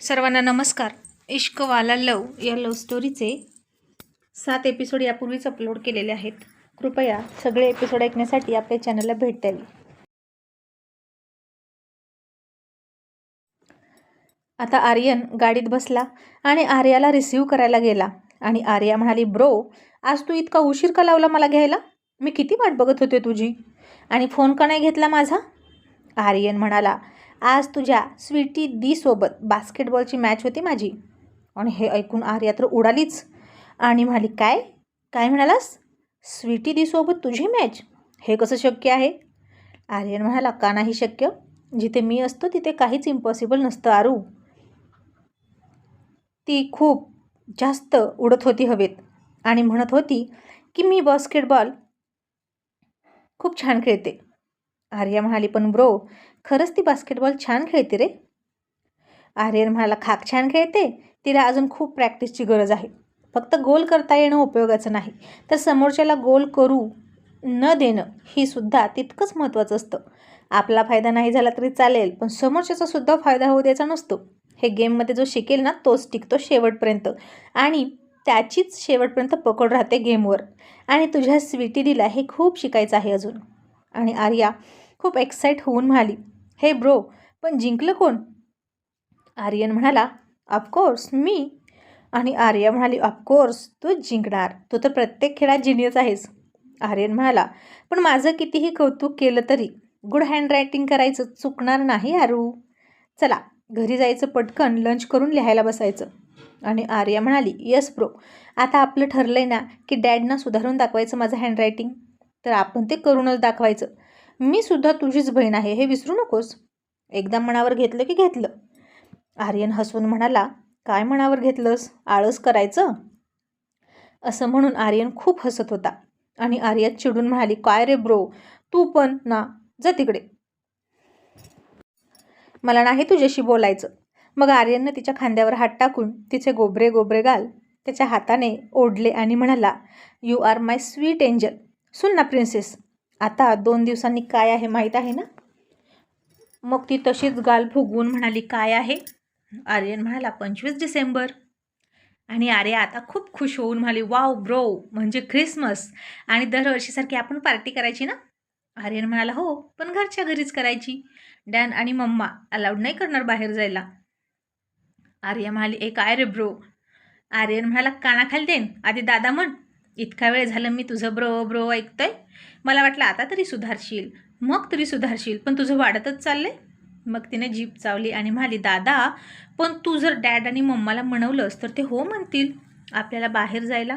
सर्वांना नमस्कार. इश्कवाला लव या लव स्टोरीचे सात एपिसोड यापूर्वीच अपलोड केलेले आहेत. कृपया सगळे एपिसोड ऐकण्यासाठी आपल्या चॅनलला भेट द्यावी. आता आर्यन गाडीत बसला आणि आर्याला रिसीव्ह करायला गेला. आणि आर्या म्हणाली ब्रो आज तू इतका उशीर का लावला मला घ्यायला? मी किती वाट बघत होते तुझी. आणि फोन का नाही घेतला माझा? आर्यन म्हणाला आज तुझ्या स्वीटी दीसोबत बास्केटबॉलची मॅच होती माझी. आणि हे ऐकून आर्या तर उडालीच. आणि म्हणाली काय? काय म्हणालास? स्वीटी दीसोबत तुझी मॅच हे कसं शक्य आहे? आर्यन म्हणाला का नाही शक्य? जिथे मी असतो तिथे काहीच इम्पॉसिबल नसतं आरू. ती खूप जास्त उडत होती हवेत आणि म्हणत होती की मी बास्केटबॉल खूप छान खेळते. आर्या म्हणाली पण ब्रो खरंच ती बास्केटबॉल छान खेळते रे. आर्यन म्हणाला खाक छान खेळते. तिला अजून खूप प्रॅक्टिसची गरज आहे. फक्त गोल करता येणं उपयोगाचं नाही. तर समोरच्याला गोल करू न देणं ही सुद्धा तितकंच महत्त्वाचं असतं. आपला फायदा नाही झाला तरी चालेल पण समोरच्याचा सुद्धा फायदा होऊ द्यायचा नसतो. हे गेममध्ये जो शिकेल ना तोच टिकतो शेवटपर्यंत. आणि त्याचीच शेवटपर्यंत पकड राहते गेमवर आणि तुझ्या स्वीटीडीला हे खूप शिकायचं आहे अजून. आणि आर्या खूप एक्साईट होऊन म्हणाली हे ब्रो पण जिंकलं कोण? आर्यन म्हणाला ऑफकोर्स मी. आणि आर्या म्हणाली ऑफकोर्स तूच जिंकणार. तू तर प्रत्येक खेळात जिनियस आहेस. आर्यन म्हणाला पण माझं कितीही कौतुक केलं तरी गुड हँडरायटिंग करायचं चुकणार नाही आरू. चला घरी जायचं पटकन लंच करून लिहायला बसायचं. आणि आर्या म्हणाली यस ब्रो आता आपलं ठरलं आहे ना की डॅडना सुधारून दाखवायचं माझं हँडरायटिंग तर आपण ते करूनच दाखवायचं. मी सुद्धा तुझीच बहीण आहे हे विसरू नकोस. एकदा मनावर घेतलं की घेतलं. आर्यन हसून म्हणाला काय मनावर घेतलंस? आळस करायचं? असं म्हणून आर्यन खूप हसत होता आणि आर्या चिडून म्हणाली काय रे ब्रो तू पण ना जा तिकडे. मला नाही तुझ्याशी बोलायचं. मग आर्यननं तिच्या खांद्यावर हात टाकून तिचे गोबरे गोबरे गाल त्याच्या हाताने ओढले आणि म्हणाला you are my sweet angel सुन ना प्रिन्सेस आता दोन दिवसांनी काय आहे माहीत आहे ना? मग ती तशीच गाल फुगवून म्हणाली काय आहे? आर्यन म्हणाला पंचवीस डिसेंबर. आणि आर्य आता खूप खुश होऊन म्हणाली वाव ब्रो म्हणजे ख्रिसमस. आणि दरवर्षीसारखी आपण पार्टी करायची ना? आर्यन म्हणाला हो पण घरच्या घरीच करायची. डॅन आणि मम्मा अलाउड नाही करणार बाहेर जायला. आर्य म्हणाली एक आय रे ब्रो. आर्यन म्हणाला कानाखाली देन आधी दादा म्हण. इतका वेळ झालं मी तुझं ब्रो ब्रो ऐकतोय. मला वाटलं आता तरी सुधारशील. मग तरी सुधारशील पण तुझं वाढतच चाललंय. मग तिने जीप चावली आणि म्हणाली दादा पण तू जर डॅड आणि मम्माला म्हणवलंस तर ते हो म्हणतील आपल्याला बाहेर जायला.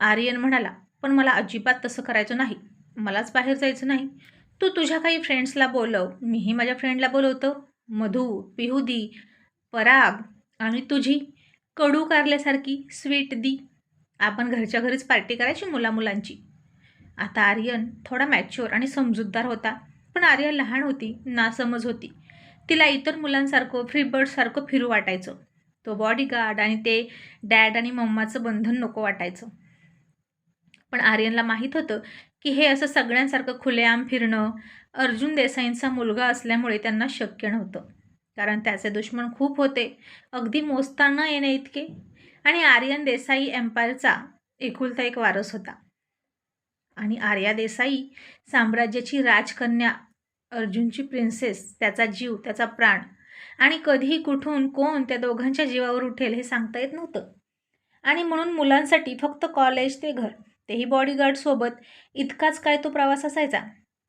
आर्यन म्हणाला पण मला अजिबात तसं करायचं नाही. मलाच बाहेर जायचं नाही. तू तुझ्या काही फ्रेंड्सला बोलव. मीही माझ्या फ्रेंडला बोलवतो. मधू पिहुदी पराग आणि तुझी कडू कारल्यासारखी स्वीट दी. आपण घरच्या घरीच पार्टी करायची मुलामुलांची. आता आर्यन थोडा मॅच्युअर आणि समजूतदार होता पण आर्यन लहान होती नासमज होती. तिला इतर मुलांसारखं फ्री बर्डसारखं फिरू वाटायचं. तो बॉडीगार्ड आणि ते डॅड आणि मम्माचं बंधन नको वाटायचं. पण आर्यनला माहीत होतं की हे असं सगळ्यांसारखं खुलेआम फिरणं अर्जुन देसाईंचा मुलगा असल्यामुळे त्यांना शक्य नव्हतं. कारण त्याचे दुश्मन खूप होते. अगदी मोजता न येणे इतके आणि आर्यन देसाई एम्पायरचा एकुलता एक वारस होता. आणि आर्या देसाई साम्राज्याची राजकन्या अर्जुनची प्रिन्सेस त्याचा जीव त्याचा प्राण आणि कधी कुठून कोण त्या दोघांच्या जीवावर उठेल हे सांगता येत नव्हतं. आणि म्हणून मुलांसाठी फक्त कॉलेज ते घर तेही बॉडीगार्डसोबत इतकाच काय तो प्रवास असायचा?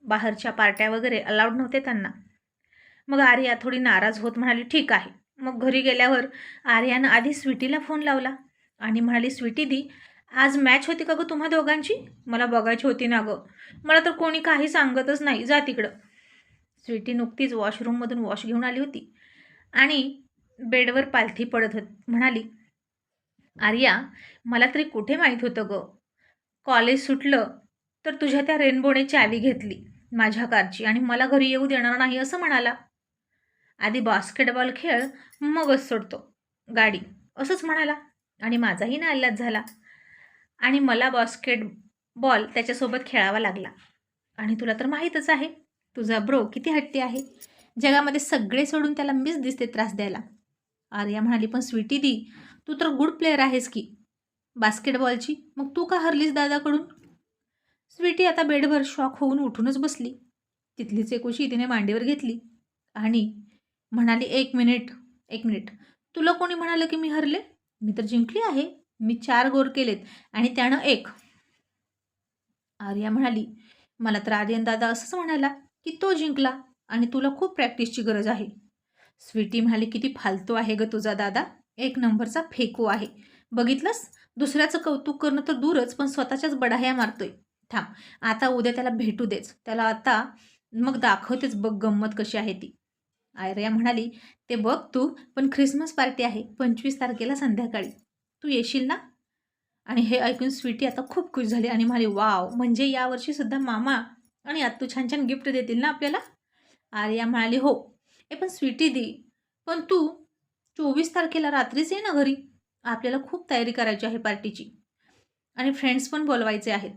बाहेरच्या पार्ट्या वगैरे अलाउड नव्हते त्यांना. मग आर्या थोडी नाराज होत म्हणाली ठीक आहे मग घरी गेल्यावर आर्यानं आधी स्वीटीला फोन लावला आणि म्हणाली स्वीटी दी आज मॅच होती का गं तुम्हा दोघांची? मला बघायची होती ना गं. मला तर कोणी काही सांगतच नाही. जा तिकडं. स्वीटी नुकतीच वॉशरूममधून वॉश घेऊन आली होती आणि बेडवर पालथी पडत होत. म्हणाली आर्या मला तरी कुठे माहीत होतं गं? कॉलेज सुटलं तर तुझ्या त्या रेनबोने चावी घेतली माझ्या कारची आणि मला घरी येऊ देणार नाही असं म्हणाला. आधी बास्केटबॉल खेळ मगच सोडतो. गाडी. असंच म्हणाला. आणि माझाही नाईलाज झाला. आणि मला बास्केटबॉल त्याच्यासोबत खेळावा लागला. आणि तुला तर माहीतच आहे तुझा ब्रो किती हट्टी आहे. जगामध्ये सगळे सोडून त्याला मीच दिसते त्रास द्यायला. आर्या म्हणाली पण स्वीटी दी तू तर गुड प्लेअर आहेस की. बास्केटबॉलची मग तू का हरलीस दादाकडून? स्वीटी आता बेडभर शॉक होऊन उठूनच बसली. तिथलीच एकुशी तिने मांडीवर घेतली. आणि म्हणाली एक मिनिट एक मिनिट. तुला कोणी म्हणालं की मी हरले? मी तर जिंकली आहे. मी चार गोर केलेत आणि त्यानं एक. आर्या म्हणाली मला तर आर्यन दादा असंच म्हणाला की तो जिंकला आणि तुला खूप प्रॅक्टिसची गरज आहे. स्वीटी म्हणाली किती फालतू आहे ग तुझा दादा. एक नंबरचा फेकू आहे. बघितलंस? दुसऱ्याचं कौतुक करणं तर दूरच पण स्वतःच्याच बडाह्या मारतोय. थांब. आता उद्या त्याला भेटू देच. त्याला आता मग दाखवतेच बघ गंमत कशी आहे ती. आर्या म्हणाली ते बघ तू पण ख्रिसमस पार्टी आहे पंचवीस तारखेला संध्याकाळी. तू येशील ना? आणि हे ऐकून स्वीटी आता खूप खुश झाली आणि म्हणाली वाव म्हणजे यावर्षीसुद्धा मामा आणि आत्तू छान छान गिफ्ट देतील ना आपल्याला? आर्या म्हणाली हो. ए पण स्वीटी दे पण तू चोवीस तारखेला रात्रीच ये ना घरी. आपल्याला खूप तयारी करायची आहे पार्टीची. आणि फ्रेंड्स पण बोलवायचे आहेत.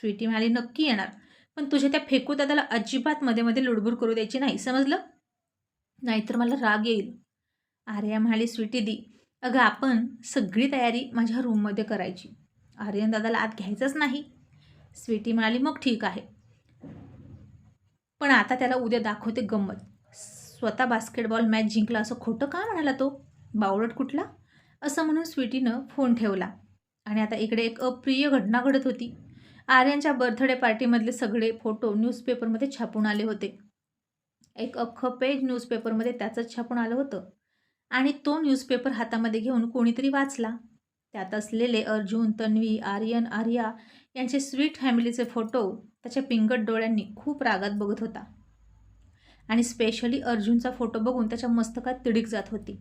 स्वीटी म्हणाली नक्की येणार. पण तुझ्या त्या फेकू दादाला अजिबात मध्ये मध्ये लुडबुड करू द्यायची नाही समजलं? नाहीतर मला राग येईल. आर्या म्हणाली स्वीटी दी अगं आपण सगळी तयारी माझ्या रूममध्ये करायची. आर्यन दादाला आत घ्यायचंच नाही. स्वीटी म्हणाली मग ठीक आहे. पण आता त्याला उद्या दाखवते गंमत. स्वतः बास्केटबॉल मॅच जिंकला असं खोटं का म्हणाला तो? बावळट कुठला? असं म्हणून स्वीटीनं फोन ठेवला. आणि आता इकडे एक अप्रिय घटना घडत होती. आर्यनच्या बर्थडे पार्टीमधले सगळे फोटो न्यूजपेपरमध्ये छापून आले होते. एक अख्खं पेज न्यूजपेपरमध्ये त्याचंच छापून आलं होतं. आणि तो न्यूजपेपर हातामध्ये घेऊन कोणीतरी वाचला. त्यात असलेले अर्जुन तन्वी आर्यन आर्या यांचे स्वीट फॅमिलीचे फोटो त्याच्या पिंगट डोळ्यांनी खूप रागात बघत होता. आणि स्पेशली अर्जुनचा फोटो बघून त्याच्या मस्तकात तिडीक जात होती.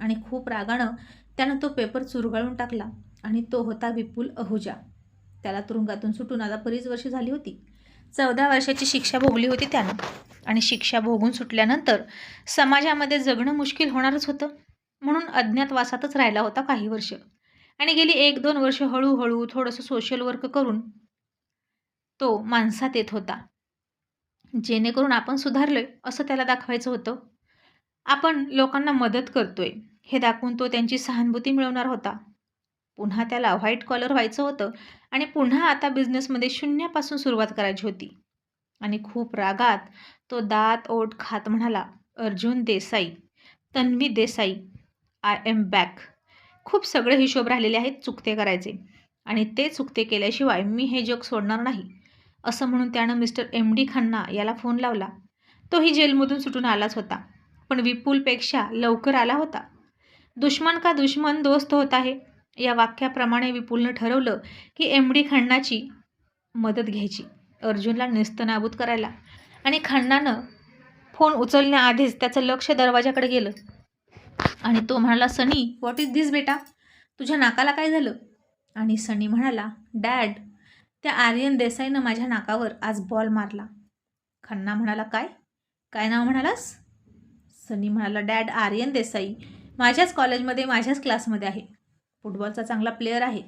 आणि खूप रागानं त्यानं तो पेपर चुरगाळून टाकला आणि तो होता विपुल अहुजा. त्याला तुरुंगातून सुटून आता बरीच वर्ष झाली होती. चौदा वर्षाची शिक्षा भोगली होती त्यानं. आणि शिक्षा भोगून सुटल्यानंतर समाजामध्ये जगणं मुश्किल होणारच होतं. म्हणून अज्ञातवासातच राहिला होता काही वर्ष. आणि गेली एक दोन वर्ष हळूहळू थोडंसं सोशल वर्क करून तो माणसात येत होता. जेणेकरून आपण सुधारलोय असं त्याला दाखवायचं होतं. आपण लोकांना मदत करतोय हे दाखवून तो त्यांची सहानुभूती मिळवणार होता. पुन्हा त्याला व्हाईट कॉलर व्हायचं होतं आणि पुन्हा आता बिझनेसमध्ये शून्यापासून सुरुवात करायची होती. आणि खूप रागात तो दात ओठ खात म्हणाला Arjun Desai Tanvi Desai I am back खूप सगळे हिशोब राहिलेले आहेत चुकते करायचे. आणि ते चुकते केल्याशिवाय मी हे जग सोडणार नाही असं म्हणून त्यानं मिस्टर एम डी खन्ना याला फोन लावला. तोही जेलमधून सुटून आलाच होता पण विपुलपेक्षा लवकर आला होता. दुश्मन का दुश्मन दोस्त होत आहे. या वाक्याप्रमाणे विपुलनं ठरवलं की एम डी खन्नाची मदत घ्यायची अर्जुनला नेस्तनाबूत करायला. आणि खन्नानं फोन उचलण्याआधीच त्याचं लक्ष दरवाजाकडे गेलं. आणि तो म्हणाला सनी व्हॉट इज दिस बेटा? तुझ्या नाकाला काय झालं? आणि सनी म्हणाला डॅड त्या आर्यन देसाईनं माझ्या नाकावर आज बॉल मारला. खन्ना म्हणाला काय? काय नाव म्हणालास? सनी म्हणाला डॅड आर्यन देसाई माझ्याच कॉलेजमध्ये माझ्याच क्लासमध्ये आहे. फुटबॉलचा चांगला प्लेअर आहे.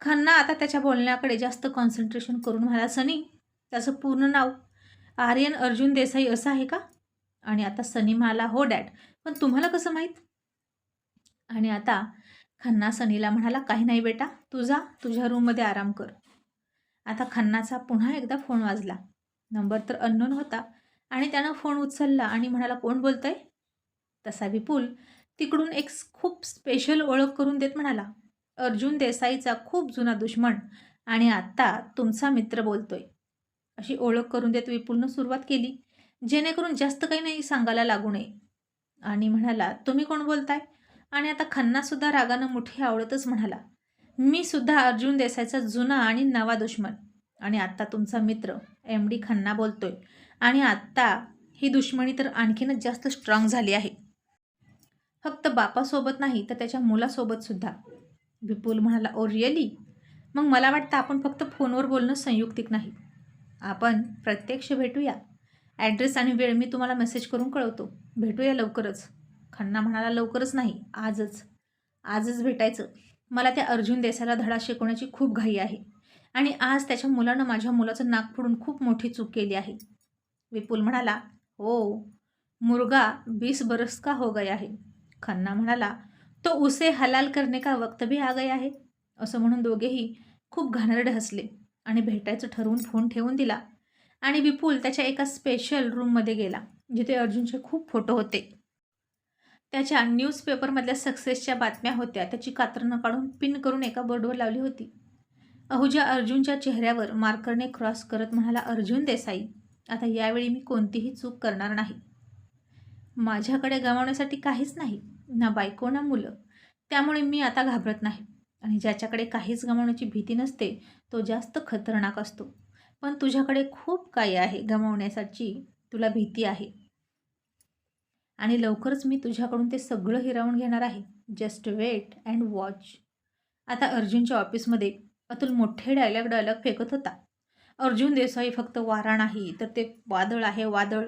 खन्ना आता त्याच्या बोलण्याकडे जास्त कॉन्सन्ट्रेशन करून म्हणाला सनी त्याचं पूर्ण नाव आर्यन अर्जुन देसाई असं आहे का? आणि आता सनी म्हणाला हो डॅड पण तुम्हाला कसं माहीत? आणि आता खन्ना सनीला म्हणाला काही नाही बेटा तुझा तुझ्या रूममध्ये आराम कर. आता खन्नाचा पुन्हा एकदा फोन वाजला. नंबर तर अननोन होता आणि त्यानं फोन उचलला आणि म्हणाला कोण बोलतंय? तसा विपुल तिकडून एक खूप स्पेशल ओळख करून देत म्हणाला अर्जुन देसाईचा खूप जुना दुश्मन आणि आत्ता तुमचा मित्र बोलतोय. अशी ओळख करून देत विपुलनं सुरुवात केली जेणेकरून जास्त काही नाही सांगायला लागू नये. आणि म्हणाला तुम्ही कोण बोलताय? आणि आता खन्नासुद्धा रागानं मोठी आवडतच म्हणाला मी सुद्धा अर्जुन देसाईचा जुना आणि नवा दुश्मन आणि आत्ता तुमचा मित्र एम डी खन्ना बोलतोय. आणि आत्ता ही दुश्मनी तर आणखीनच जास्त स्ट्रॉंग झाली आहे. फक्त बापासोबत नाही तर त्याच्या मुलासोबत सुद्धा. विपुल म्हणाला ओ रिअली? मग मला वाटतं आपण फक्त फोनवर बोलणं संयुक्तिक नाही. आपण प्रत्यक्ष भेटूया. ॲड्रेस आणि वेळ मी तुम्हाला मेसेज करून कळवतो. भेटूया लवकरच. खन्ना म्हणाला लवकरच नाही आजच. आजच भेटायचं. मला त्या अर्जुन देसाईला धडा शिकवण्याची खूप घाई आहे. आणि आज त्याच्या मुलानं माझ्या मुलाचं नाक फोडून खूप मोठी चूक केली आहे. विपुल म्हणाला हो. मुर्गा बीस बरस का हो गया है? खन्ना म्हणाला तो उसे हलाल करणे का वक्त भी आ गया आहे असं म्हणून दोघेही खूप घाणेरडे हसले आणि भेटायचं ठरवून फोन ठेवून दिला आणि विपुल त्याच्या एका स्पेशल रूममध्ये गेला जिथे अर्जुनचे खूप फोटो होते. त्याच्या न्यूजपेपरमधल्या सक्सेसच्या बातम्या होत्या. त्याची कात्रणं काढून पिन करून एका बोर्डवर लावली होती. अहुजा अर्जुनच्या चेहऱ्यावर मार्करने क्रॉस करत म्हणाला अर्जुन देसाई आता यावेळी मी कोणतीही चूक करणार नाही. माझ्याकडे गमावण्यासाठी काहीच नाही ना बायको ना मुलं. त्यामुळे मी आता घाबरत नाही. आणि ज्याच्याकडे काहीच गमावण्याची भीती नसते तो जास्त खतरनाक असतो. पण तुझ्याकडे खूप काही आहे गमावण्यासाठी तुला भीती आहे. आणि लवकरच मी तुझ्याकडून ते सगळं हिरावून घेणार आहे. जस्ट वेट अँड वॉच आता अर्जुनच्या ऑफिसमध्ये अतुल मोठे डायलॉग डायलॉग फेकत होता. अर्जुन देसाई फक्त वारा नाही तर ते वादळ आहे वादळ.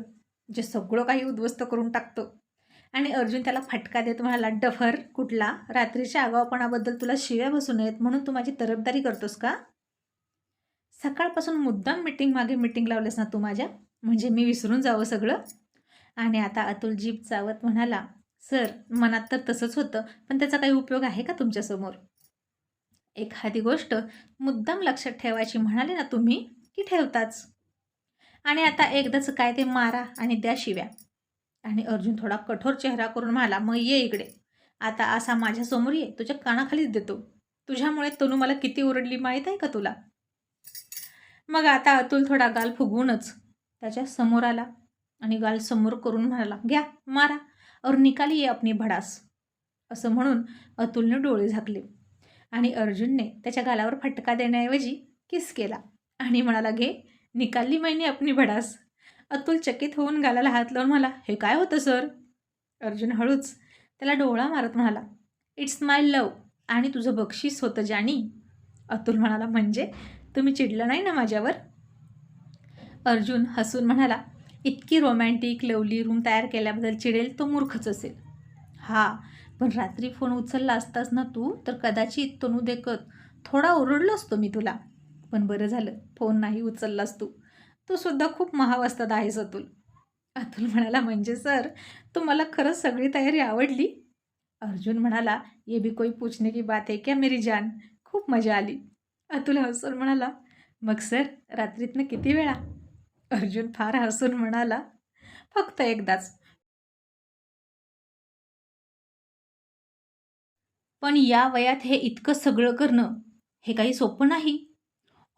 जे सगळं काही उद्ध्वस्त करून टाकतं. आणि अर्जुन त्याला फटका देत म्हणाला डफर कुठला? रात्रीच्या आगावपणाबद्दल तुला शिव्या बसू नयेत म्हणून तू माझी तरफदारी करतोस का? सकाळपासून मुद्दाम मिटिंग मागे मिटिंग लावलेस ना तू माझ्या? म्हणजे मी विसरून जावं सगळं? आणि आता अतुल जीप चावत म्हणाला सर मनात तर तसंच होतं पण त्याचा काही उपयोग आहे का तुमच्यासमोर? एखादी गोष्ट मुद्दाम लक्षात ठेवायची म्हणाले ना तुम्ही की ठेवताच? आणि आता एकदाच काय ते मारा आणि द्या शिव्या. आणि अर्जुन थोडा कठोर चेहरा करून म्हणाला मग ये इकडे. आता असा माझ्यासमोर ये. तुझ्या कानाखालीच देतो. तुझ्यामुळे तनू मला किती ओरडली माहीत आहे का तुला? मग आता अतुल थोडा गाल फुगवूनच त्याच्यासमोर आला आणि गाल समोर करून म्हणाला घ्या मारा. और निकाली ये अपनी भडास. असं म्हणून अतुलने डोळे झाकले आणि अर्जुनने त्याच्या गालावर फटका देण्याऐवजी किस केला आणि म्हणाला घे निकालली मैंने अपनी भडास. अतुल चकित होऊन गालाला हात लावून म्हणाला हे काय होतं सर? अर्जुन हळूच त्याला डोळा मारत म्हणाला इट्स माय लव आणि तुझं बक्षीस होतं जाणी अतुल म्हणाला म्हणजे? तुम्ही चिडलं नाही ना माझ्यावर? अर्जुन हसून म्हणाला इतकी रोमॅन्टिक लवली रूम तयार केल्याबद्दल चिडेल तो मूर्खच असेल. हा पण रात्री फोन उचलला असतास ना तू तर कदाचित तनू देखत थोडा ओरडलो असतो मी तुला. पण बरं झालं. फोन नाही उचललास तू. तू सुद्धा खूप महावस्थात आहेस अतुल. अतुल म्हणाला म्हणजे सर तुम्हाला खरंच सगळी तयारी आवडली? अर्जुन म्हणाला ये भी कोई पूछने की बात आहे क्या मेरी जान? खूप मजा आली. अतुल हसून म्हणाला मग सर रात्रीतनं किती वेळा? अर्जुन फार हसून म्हणाला फक्त एकदाच. पण या वयात हे इतकं सगळं करणं हे काही सोपं नाही.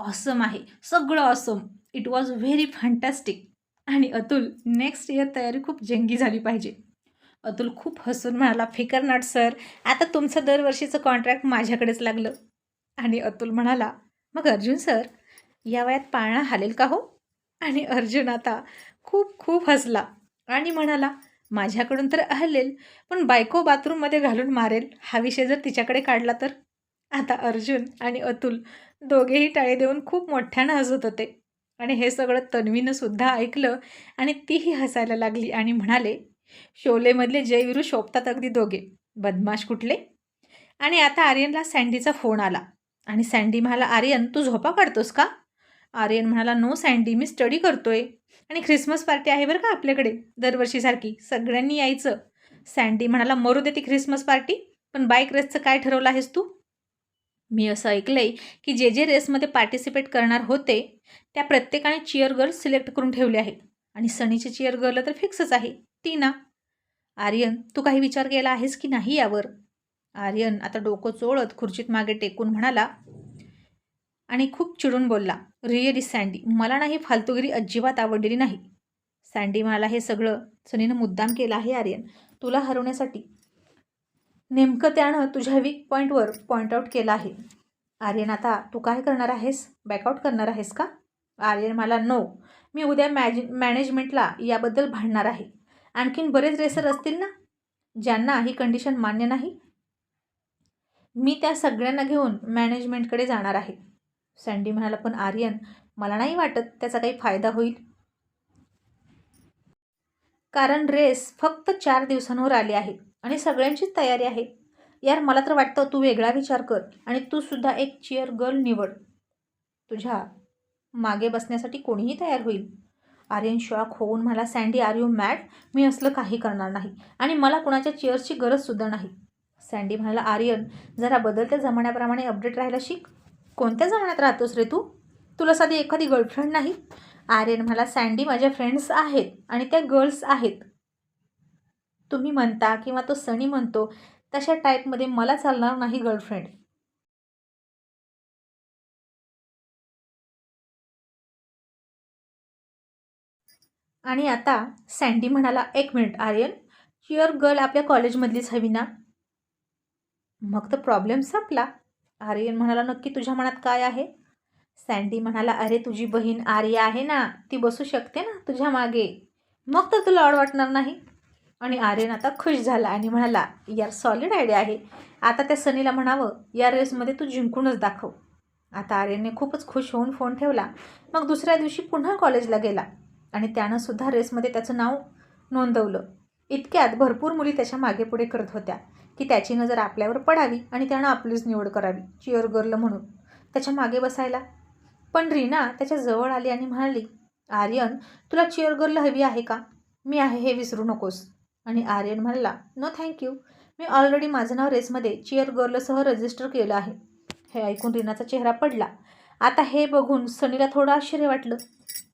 ऑसम आहे. सगळं awesome it was very fantastic आणि अतुल नेक्स्ट इयर तयारी खूप जंगी झाली पाहिजे. अतुल खूप हसून म्हणाला फिकर नॉट सर आता तुमचं दरवर्षीचं कॉन्ट्रॅक्ट माझ्याकडेच लागलं. आणि अतुल म्हणाला मग अर्जुन सर या वयात पाळणा हालेल का हो? आणि अर्जुन आता खूप खूप हसला आणि म्हणाला माझ्याकडून तर हलेल पण बायको बाथरूममध्ये घालून मारेल. हा विषय जर तिच्याकडे काढला तर? आता अर्जुन आणि अतुल दोघेही टाळे देऊन खूप मोठ्यानं हसत होते. आणि हे सगळं तन्वीनं सुद्धा ऐकलं आणि तीही हसायला लागली आणि म्हणाले शोलेमधले जयविरू शोभतात अगदी दोघे. बदमाश कुठले? आणि आता आर्यनला सँडीचा फोन आला. आणि सँडी म्हणाला आर्यन तू झोपा काढतोस का? आर्यन म्हणाला नो सँडी मी स्टडी करतोय. आणि ख्रिसमस पार्टी आहे बरं का आपल्याकडे दरवर्षीसारखी सगळ्यांनी यायचं. सँडी म्हणाला मरू दे ती ख्रिसमस पार्टी पण बाईक रेसचं काय ठरवलं आहेस तू? मी असं ऐकलंय की जे जे रेसमध्ये पार्टिसिपेट करणार होते त्या प्रत्येकाने चिअर गर्ल सिलेक्ट करून ठेवले आहेत. आणि सनीचे चिअर गर्ल तर फिक्सच आहे. ती ना आर्यन तू काही विचार केला आहेस की नाही यावर? आर्यन आता डोकं चोळत खुर्चीत मागे टेकून म्हणाला आणि खूप चिडून बोलला रिअली सँडी मला नाही फालतूगिरी अजिबात आवडलेली नाही. सँडी म्हणाला हे सगळं सनीनं मुद्दाम केलं आहे आर्यन तुला हरवण्यासाठी. नेमकं त्यानं तुझ्या वीक पॉईंटवर पॉईंट आऊट केलं आहे. आर्यन आता तू काय करणार आहेस? बॅकआउट करणार आहेस का? आर्यन मला नो मी उद्या मॅज मॅनेजमेंटला याबद्दल भांडणार आहे. आणखीन बरेच रेसर असतील ना? ज्यांना ही कंडिशन मान्य नाही? मी त्या सगळ्यांना घेऊन मॅनेजमेंटकडे जाणार आहे. सँडी म्हणाला पण आर्यन मला नाही वाटत त्याचा काही फायदा होईल. कारण रेस फक्त चार दिवसांवर आली आहे. आणि सगळ्यांचीच तयारी आहे. यार मला तर वाटतं तू वेगळा विचार कर आणि तू सुद्धा एक चिअर गर्ल निवड. तुझ्या मागे बसण्यासाठी कोणीही तयार होईल. आर्यन शॉक होऊन मला सँडी आर यू मॅड? मी असलं काही करणार नाही आणि मला कुणाच्या चिअर्सची गरजसुद्धा नाही. सँडी म्हणाला आर्यन जरा बदलत्या जमान्याप्रमाणे अपडेट राहायला शिक. कोणत्या जमान्यात राहतोस रे तू? तुला साधी एखादी गर्लफ्रेंड नाही? आर्यन म्हणाला सँडी माझ्या फ्रेंड्स आहेत आणि त्या गर्ल्स आहेत. तुम्ही म्हणता किंवा तो सनी म्हणतो तशा टाईपमध्ये मला चालणार नाही गर्लफ्रेंड आणि आता सँडी म्हणाला एक मिनिट आर्यन युअर गर्ल आपल्या कॉलेजमधलीच हवी ना? मग तर प्रॉब्लेम संपला. आर्यन म्हणाला नक्की तुझ्या मनात काय आहे? सँडी म्हणाला अरे तुझी बहीण आर्या आहे ना ती बसू शकते ना तुझ्या मागे. मग तर तुला ऑड वाटणार नाही. आणि आर्यन आता खुश झाला आणि म्हणाला यार सॉलिड आयडिया आहे. आता त्या सनीला म्हणावं या रेसमध्ये तू जिंकूनच दाखव. आता आर्यनने खूपच खुश होऊन फोन ठेवला. मग दुसऱ्या दिवशी पुन्हा कॉलेजला गेला आणि त्यानं सुद्धा रेसमध्ये त्याचं नाव नोंदवलं. इतक्यात भरपूर मुली त्याच्यामागे पुढे करत होत्या की त्याची नजर आपल्यावर पडावी आणि त्यानं आपलीच निवड करावी चिअर गर्ल म्हणून. त्याच्यामागे बसायला. पण रीना त्याच्याजवळ आली आणि म्हणाली आर्यन तुला चिअर गर्ल हवी आहे का? मी आहे हे विसरू नकोस. आणि आर्यन म्हणाला नो थँक्यू मी ऑलरेडी माझं नाव रेसमध्ये चिअर गर्लसह रजिस्टर केलं आहे. हे ऐकून रीनाचा चेहरा पडला. आता हे बघून सनीला थोडं आश्चर्य वाटलं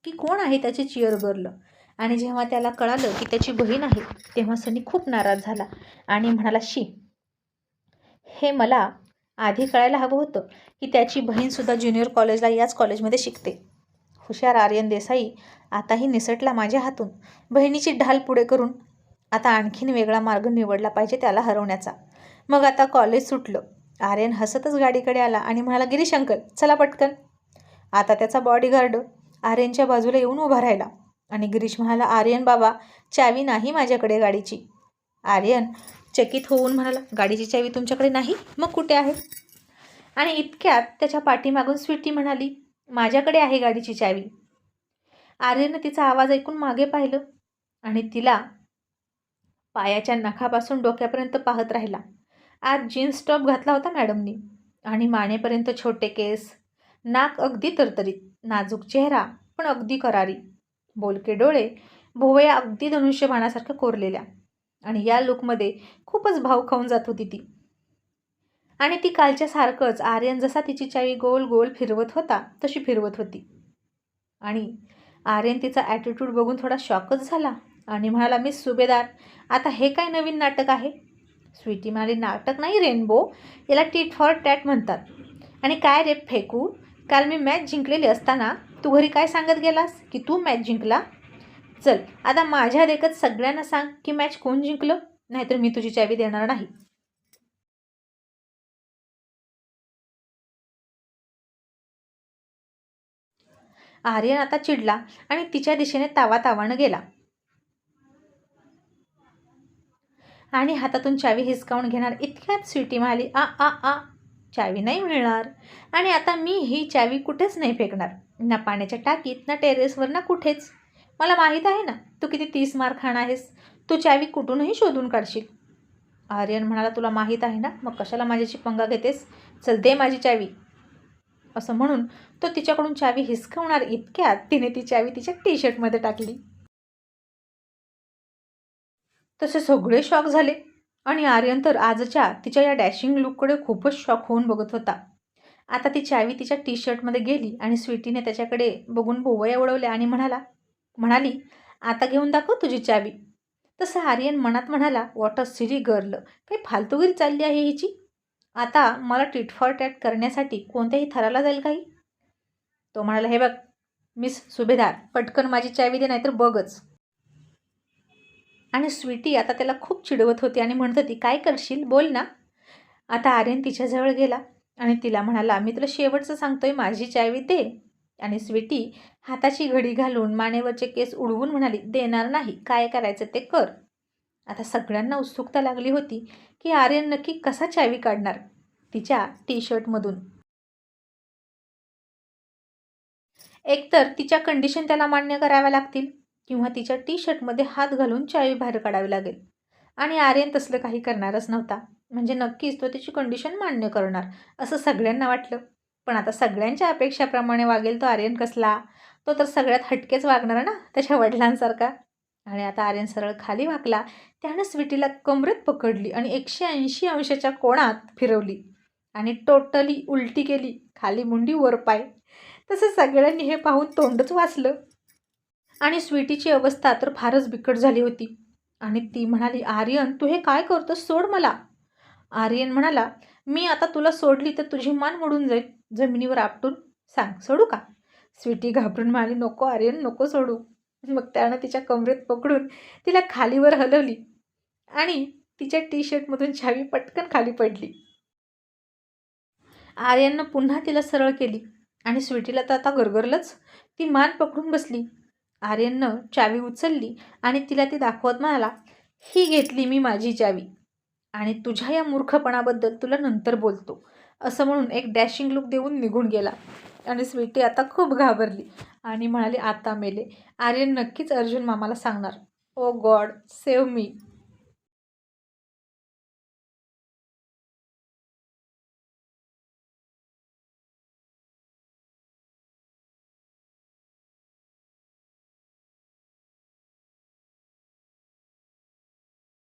की कोण आहे त्याची चिअर गर्ल आणि जेव्हा त्याला कळालं की त्याची बहीण आहे तेव्हा सनी खूप नाराज झाला आणि म्हणाला शी हे मला आधी कळायला हवं होतं की त्याची बहीणसुद्धा ज्युनियर कॉलेजला याच कॉलेजमध्ये शिकते. हुशार आर्यन देसाई आताही निसटला माझ्या हातून. बहिणीची ढाल पुढे करून आता आणखीन वेगळा मार्ग निवडला पाहिजे त्याला हरवण्याचा. मग आता कॉलेज सुटलं. आर्यन हसतच गाडीकडे आला आणि म्हणाला गिरीश अंकल चला पटकन. आता त्याचा बॉडीगार्ड आर्यनच्या बाजूला येऊन उभा राहिला आणि गिरीश म्हणाला आर्यन बाबा चावी नाही माझ्याकडे गाडीची. आर्यन चकित होऊन म्हणाला गाडीची चावी तुमच्याकडे नाही? मग कुठे आहे? आणि इतक्यात त्याच्या पाठीमागून स्वीटी म्हणाली माझ्याकडे आहे गाडीची चावी. आर्यनं तिचा आवाज ऐकून मागे पाहिलं आणि तिला पायाच्या नखापासून डोक्यापर्यंत पाहत राहिला. आज जीन्स टॉप घातला होता मॅडमनी. आणि मानेपर्यंत छोटे केस. नाक अगदी तरतरीत नाजूक चेहरा पण अगदी करारी. बोलके डोळे भोवया अगदी धनुष्यबाणासारख्या कोरलेल्या. आणि या लुकमध्ये खूपच भाव खाऊन जात होती ती. आणि ती कालच्या सारखंच आर्यन जसा तिची चावी गोल गोल फिरवत होता तशी फिरवत होती. आणि आर्यन तिचा ॲटिट्यूड बघून थोडा शॉकच झाला. आणि म्हणाला मिस सुभेदार आता हे काय नवीन नाटक आहे? स्वीटी म्हणाली नाटक नाही रेनबो याला टीट फॉर टॅट म्हणतात. आणि काय रे फेकू काल मी मॅच जिंकलेली असताना तू घरी काय सांगत गेलास की तू मॅच जिंकला? चल आता माझ्या देखत सगळ्यांना सांग की मॅच कोण जिंकलं नाहीतर मी तुझी चावी देणार नाही. आर्यन आता चिडला आणि तिच्या दिशेने तावा तावानं गेला. आणि हातातून चावी हिसकावून घेणार. इतक्यात स्वीटी म्हणाली आ आ आ चावी नाही मिळणार. आणि आता मी ही चावी कुठेच नाही फेकणार. ना पाण्याच्या टाकीत ना टेरेसवर ना कुठेच. मला माहीत आहे ना तू किती तीस मार खाणार आहेस. तू चावी कुठूनही शोधून काढशील. आर्यन म्हणाला तुला माहीत आहे ना मग कशाला माझ्याशी पंगा घेतेस? चल दे माझी चावी. असं म्हणून तो तिच्याकडून चावी हिसकवणार इतक्यात तिने ती चावी तिच्या टी शर्टमध्ये टाकली. तसे सगळे शॉक झाले आणि आर्यन तर आजच्या तिच्या या डॅशिंग लुककडे खूपच शॉक होऊन बघत होता. आता ती चावी तिच्या टी शर्टमध्ये गेली आणि स्वीटीने त्याच्याकडे बघून भोवया उडवल्या आणि म्हणाला म्हणाली आता घेऊन दाखव तुझी चावी. तसं आर्यन मनात म्हणाला वॉट अ सिरी गर्ल काही फालतूगिरी चालली आहे हिची? आता मला टिट फॉर टॅट करण्यासाठी कोणत्याही थराला जाईल काही? तो म्हणाला हे बघ मिस सुभेदार पटकन माझी चावी दे नाहीतर बघच. आणि स्वीटी आता त्याला खूप चिडवत होती आणि म्हणत होती काय करशील? बोल ना. आता आर्यन तिच्याजवळ गेला आणि तिला म्हणाला मी तुला शेवटचं सांगतोय माझी चावी दे. आणि स्वीटी हाताची घडी घालून मानेवरचे केस उडवून म्हणाली देणार नाही काय करायचं ते कर. आता सगळ्यांना उत्सुकता लागली होती की आर्यन नक्की कसा चावी काढणार तिच्या टी शर्टमधून एकतर तिच्या कंडिशन त्याला मान्य कराव्या लागतील. किंवा तिच्या टी शर्टमध्ये हात घालून चावी बाहेर काढावी लागेल. आणि आर्यन तसलं काही करणारच नव्हता. म्हणजे नक्कीच तो तिची कंडिशन मान्य करणार असं सगळ्यांना वाटलं. पण आता सगळ्यांच्या अपेक्षाप्रमाणे वागेल तो आर्यन कसला? तो तर सगळ्यात हटकेच वागणार ना त्याच्या वडिलांसारखा. आणि आता आर्यन सरळ खाली वाकला त्यानं स्वीटीला कमरेत पकडली आणि एकशे ऐंशी अंशाच्या कोणात फिरवली. आणि टोटली उलटी केली खाली मुंडी वर पाय. तसं सगळ्यांनी हे पाहून तोंडच वाचलं. आणि स्वीटीची अवस्था तर फारच बिकट झाली होती. आणि ती म्हणाली आर्यन तू हे काय करतोस? सोड मला. आर्यन म्हणाला मी आता तुला सोडली तर तुझी मान मोडून जाईल जमिनीवर आपटून. सांग सोडू का? स्वीटी घाबरून म्हणाली नको आर्यन नको सोडू. मग त्यानं तिच्या कमरेत पकडून तिला खालीवर हलवली आणि तिच्या टी शर्टमधून छावी पटकन खाली पडली. आर्यननं पुन्हा तिला सरळ केली आणि स्वीटीला तर आता गरगरलंच ती मान पकडून बसली. आर्यननं चावी उचलली आणि तिला ती दाखवत म्हणाला ही घेतली मी माझी चावी आणि तुझ्या या मूर्खपणाबद्दल तुला नंतर बोलतो. असं म्हणून एक डॅशिंग लुक देऊन निघून गेला. आणि स्वीटी आता खूप घाबरली आणि म्हणाली आता मेले. आर्यन नक्कीच अर्जुन मामाला सांगणार ओ गॉड सेव्ह मी.